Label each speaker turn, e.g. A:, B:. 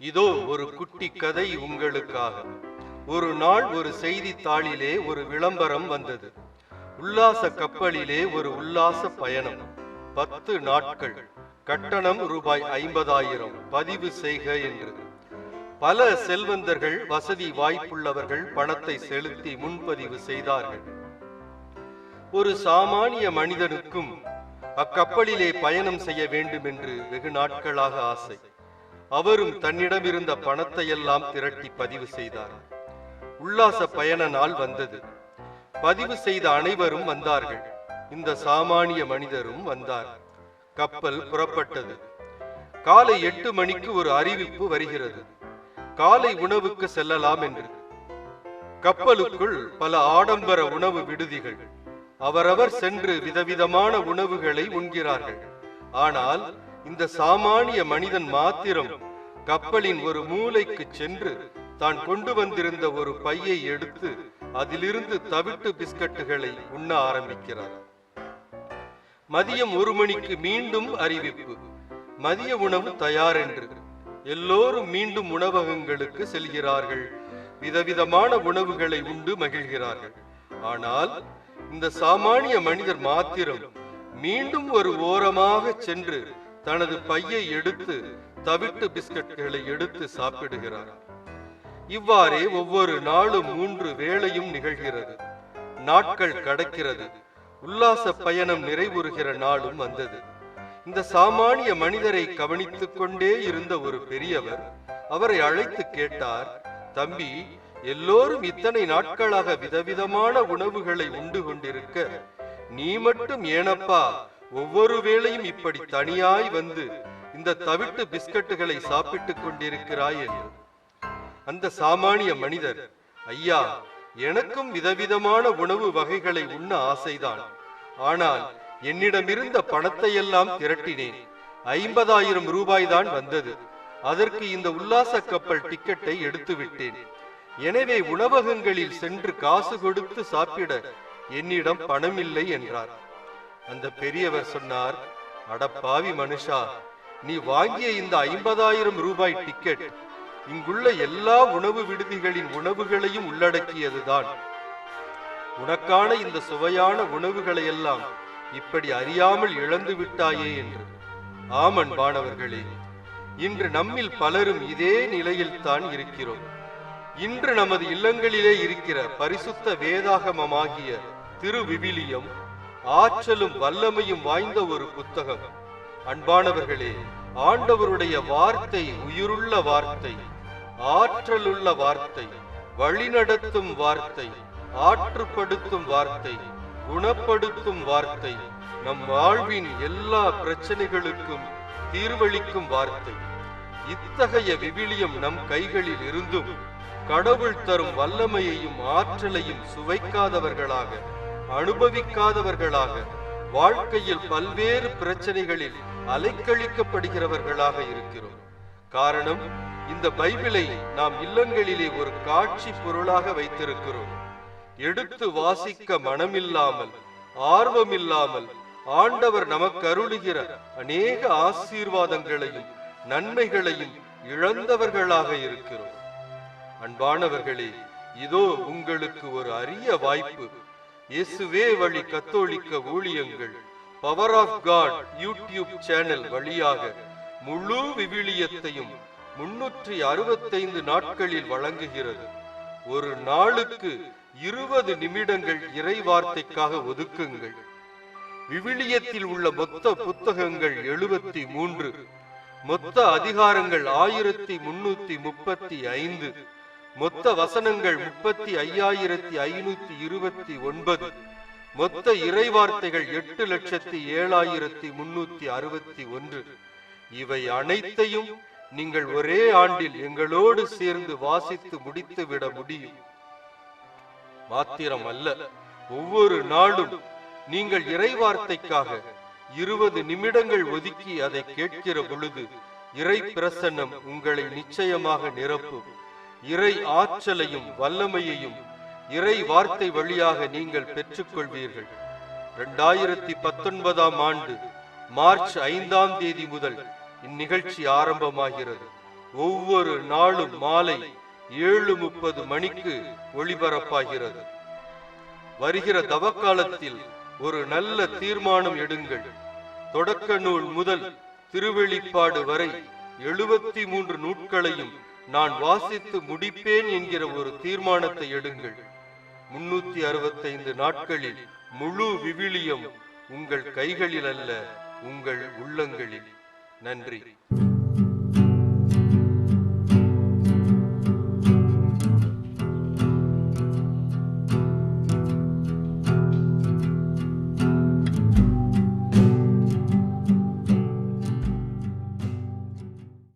A: இதோ ஒரு குட்டி கதை உங்களுக்காக. ஒரு நாள் ஒரு செய்தித்தாளிலே ஒரு விளம்பரம் வந்தது. உல்லாச கப்பலிலே ஒரு உல்லாச பயணம். பத்து நாட்கள். கட்டணம் ரூபாய் ஐம்பதாயிரம். பதிவு செய்க என்று. பல செல்வந்தர்கள் வசதி வாய்ப்புள்ளவர்கள் பணத்தை செலுத்தி முன்பதிவு செய்தார்கள். ஒரு சாமானிய மனிதனுக்கும் அக்கப்பலிலே பயணம் செய்ய வேண்டும் என்று வெகு நாட்களாக ஆசை. அவரும் தன்னிடம் இருந்த பணத்தை எல்லாம் திரட்டி பதிவு செய்தார். உல்லாச பயண நாள் வந்தது. பதிவு செய்த அனைவரும் வந்தார்கள். இந்த சாமானிய மனிதரும் வந்தார். கப்பல் புறப்பட்டது. காலை எட்டு மணிக்கு ஒரு அறிவிப்பு வருகிறது. காலை உணவுக்கு செல்லலாம் என்று. கப்பலுக்குள் பல ஆடம்பர உணவு விடுதிகள். அவரவர் சென்று விதவிதமான உணவுகளை உண்கிறார்கள். ஆனால் இந்த சாமானிய மனிதன் மாத்திரம் கப்பலின் ஒரு மூலைக்கு சென்று தான் கொண்டு வந்திருந்த ஒரு பையை எடுத்து அதிலிருந்து தவிட்டு பிஸ்கட்டுகளை உண்ண ஆரம்பிக்கிறார். மதியம் ஒரு மணிக்கு மீண்டும் அறிவிப்பு. மதிய உணவு தயார் என்று எல்லோரும் மீண்டும் உணவகங்களுக்கு செல்கிறார்கள். விதவிதமான உணவுகளை உண்டு மகிழ்கிறார்கள். ஆனால் இந்த சாமானிய மனிதர் மாத்திரம் மீண்டும் ஒரு ஓரமாக சென்று தனது பையை எடுத்து தவிட்டு பிஸ்கட்களை எடுத்து சாப்பிடுகிறார். இவ்வாறே ஒவ்வொரு நாளும் மூன்று வேளையும் நிகழ்கிறது. நாட்கள் கடக்கிறது. உல்லாச பயணம் நிறைவுறுகிற நாளும் வந்தது. இந்த சாமானிய மனிதரை கவனித்துக் கொண்டே இருந்த ஒரு பெரியவர் அவரை அழைத்து கேட்டார் தம்பி எல்லோரும் இத்தனை நாட்களாக விதவிதமான உணவுகளை உண்டு கொண்டிருக்க நீ மட்டும் ஏனப்பா ஒவ்வொரு வேளையும் இப்படி தனியாய் வந்து இந்த தவிட்டு பிஸ்கட்டுகளை சாப்பிட்டுக் கொண்டிருக்கிறாய். என்று அந்த சாமானிய மனிதர் ஐயா எனக்கும் விதவிதமான உணவு வகைகளை உண்ண ஆசைதான். ஆனால் என்னிடமிருந்த பணத்தை எல்லாம் திரட்டினேன். ஐம்பதாயிரம் ரூபாய் தான் வந்தது. அதற்கு இந்த உல்லாச கப்பல் டிக்கெட்டை எடுத்து விட்டேன். எனவே உணவகங்களில் சென்று காசு கொடுத்து சாப்பிட என்னிடம் பணம் இல்லை என்றார். அந்த பெரியவர் சொன்னார் அடப்பாவி மனுஷா நீ வாங்கிய இந்த ஐம்பதாயிரம் ரூபாய் டிக்கெட் இங்குள்ள எல்லா உணவு விடுதிகளின் உணவுகளையும் உள்ளடக்கியதுதான். உனக்கான இந்த சுவையான உணவுகளை எல்லாம் இப்படி அறியாமல் இழந்து விட்டாயே என்று. ஆமன் பாணவர்களே இன்று நம்மில் பலரும் இதே நிலையில் தான் இருக்கிறோம். இன்று நமது இல்லங்களிலே இருக்கிற பரிசுத்த வேதாகமமாகிய திருவிவிலியம் ஆற்றலும் வல்லமையும் வாய்ந்த ஒரு புத்தகம். அன்பானவர்களே ஆண்டவருடைய வார்த்தை உயிருள்ள வார்த்தை ஆற்றலுள்ள வார்த்தை வழிநடத்தும் வார்த்தை ஆற்றுப்படுத்தும் வார்த்தை குணப்படுத்தும் வார்த்தை நம் வாழ்வின் எல்லா பிரச்சனைகளுக்கும் தீர்வளிக்கும் வார்த்தை. இத்தகைய விவிலியம் நம் கைகளில் இருந்தும் கடவுள் தரும் வல்லமையையும் ஆற்றலையும் சுவைக்காதவர்களாக அனுபவிக்காதவர்களாக வாழ்க்கையில் பல்வேறு பிரச்சனைகளில் அலைக்கழிக்கப்படுகிறவர்களாக இருக்கிறோம். காரணம் இந்த பைபிளை நாம் இல்லங்களிலே ஒரு காட்சி பொருளாக வைத்திருக்கிறோம். எடுத்து வாசிக்க மனமில்லாமல் ஆர்வமில்லாமல் ஆண்டவர் நமக்கு அருளுகிற அநேக ஆசீர்வாதங்களையும் நன்மைகளையும் இழந்தவர்களாக இருக்கிறோம். அன்பானவர்களே இதோ உங்களுக்கு ஒரு அரிய வாய்ப்பு இயேசுவே வழி கத்தோலிக்க ஊழியங்கள். Power of God YouTube channel வழியாக முழு விவிலியத்தையும் முன்னூற்றி அறுபத்தைந்து நாட்களில் வழங்குகிறது. ஒரு நாளுக்கு இருபது நிமிடங்கள் இறை வார்த்தைக்காக ஒதுக்குங்கள். விவிலியத்தில் உள்ள மொத்த புத்தகங்கள் எழுபத்தி மூன்று மொத்த அதிகாரங்கள் ஆயிரத்தி முன்னூத்தி முப்பத்தி ஐந்து மொத்த வசனங்கள் முப்பத்தி ஐயாயிரத்தி ஐநூத்தி இருபத்தி ஒன்பது. மொத்த இறைவார்த்தைகள் எட்டு லட்சத்தி ஏழாயிரத்தி முன்னூத்தி அறுபத்தி ஒன்று. இவை அனைத்தையும் நீங்கள் ஒரே ஆண்டில் எங்களோடு சேர்ந்து வாசித்து முடித்து விட முடியும். மாத்திரம் அல்ல ஒவ்வொரு நாளும் நீங்கள் இறைவார்த்தைக்காக இருபது நிமிடங்கள் ஒதுக்கி அதை கேட்கிற பொழுது இறை பிரசன்னம் உங்களை நிச்சயமாக நிரப்பும். இறை ஆற்றலையும் வல்லமையையும் இறை வார்த்தை வழியாக நீங்கள் பெற்றுக்கொள்வீர்கள். இரண்டாயிரத்தி பத்தொன்பதாம் ஆண்டு மார்ச் ஐந்தாம் தேதி முதல் இந்நிகழ்ச்சி ஆரம்பமாகிறது. ஒவ்வொரு நாளும் மாலை ஏழு முப்பது மணிக்கு ஒளிபரப்பாகிறது. வருகிற தவக்காலத்தில் ஒரு நல்ல தீர்மானம் எடுங்கள். தொடக்க நூல் முதல் திருவெளிப்பாடு வரை எழுபத்தி மூன்று நூட்களையும் நான் வாசித்து முடிப்பேன் என்கிற ஒரு தீர்மானத்தை எடுங்கள். முன்னூத்தி அறுபத்தைந்து நாட்களில் முழு விவிலியம் உங்கள் கைகளில் அல்ல உங்கள் உள்ளங்களில். நன்றி.